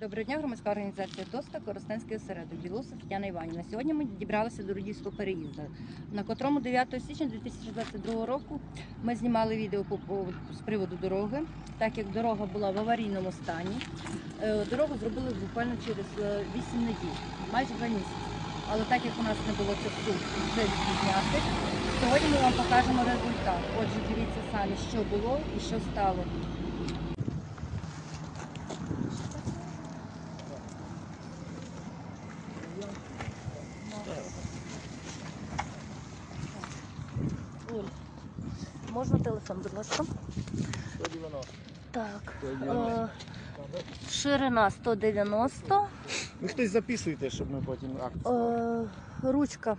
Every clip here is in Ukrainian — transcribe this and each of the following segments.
Доброго дня, громадська організація ДОСТА, Коростенський осередок, Білоса Тетяна Іванівна. Сьогодні ми дібралися до Рудівського переїзду, на котрому 9 січня 2022 року ми знімали відео з приводу дороги. Так як дорога була в аварійному стані, е, дорогу зробили буквально через е, 8 неділь, майже 2 місяці. Але так як у нас не було часу це відзняти, сьогодні ми вам покажемо результат. Отже, дивіться самі, що було і що стало. Можна телефон, будь ласка? 190. Так. Е, ширина 190, Ви хтось записуєте, щоб ми потім акт. е, ручка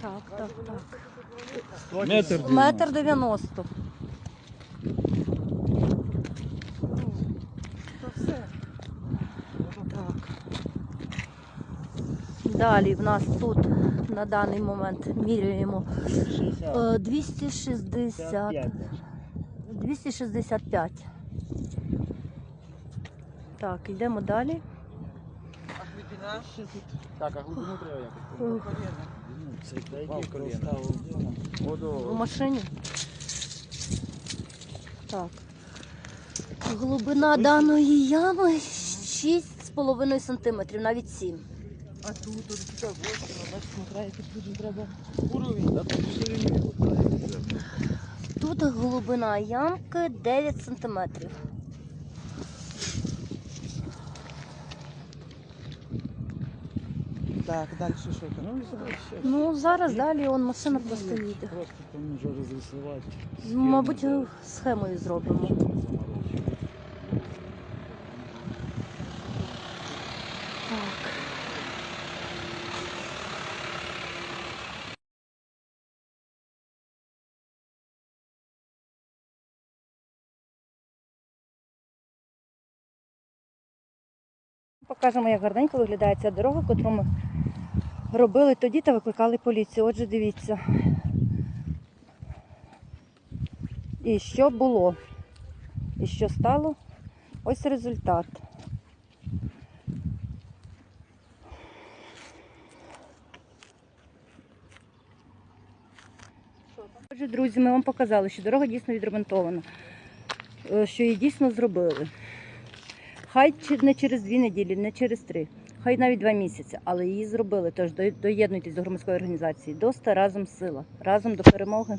Так, так, так. Метр. Метр дев'яносто. Далі в нас тут на даний момент міряємо е, 260. 265. Так, йдемо далі. Так, а глибину треба якось. Коліна? машині. Так. Глибина даної ями 6,5 см, навіть 7. А тут, тут, тут, ось, бачите, на краї тут дуже треба уровень, да, тут ширині хватає. Тут глибина ямки 9 см. Так, далі що? Ну, ще. Ну, зараз далі он машина просто їде. Просто там може розрисувати. Мабуть, схемою зробимо. Покажемо, як гарненько виглядає ця дорога, яку ми робили тоді та викликали поліцію. Отже, дивіться. І що було? І що стало? Ось результат. Отже, друзі, ми вам показали, що дорога дійсно відремонтована, е, що її дійсно зробили. Хай не через дві неділі, не через три, хай навіть два місяці, але її зробили. Тож до- доєднуйтесь до громадської організації. Доста разом сила, разом до перемоги.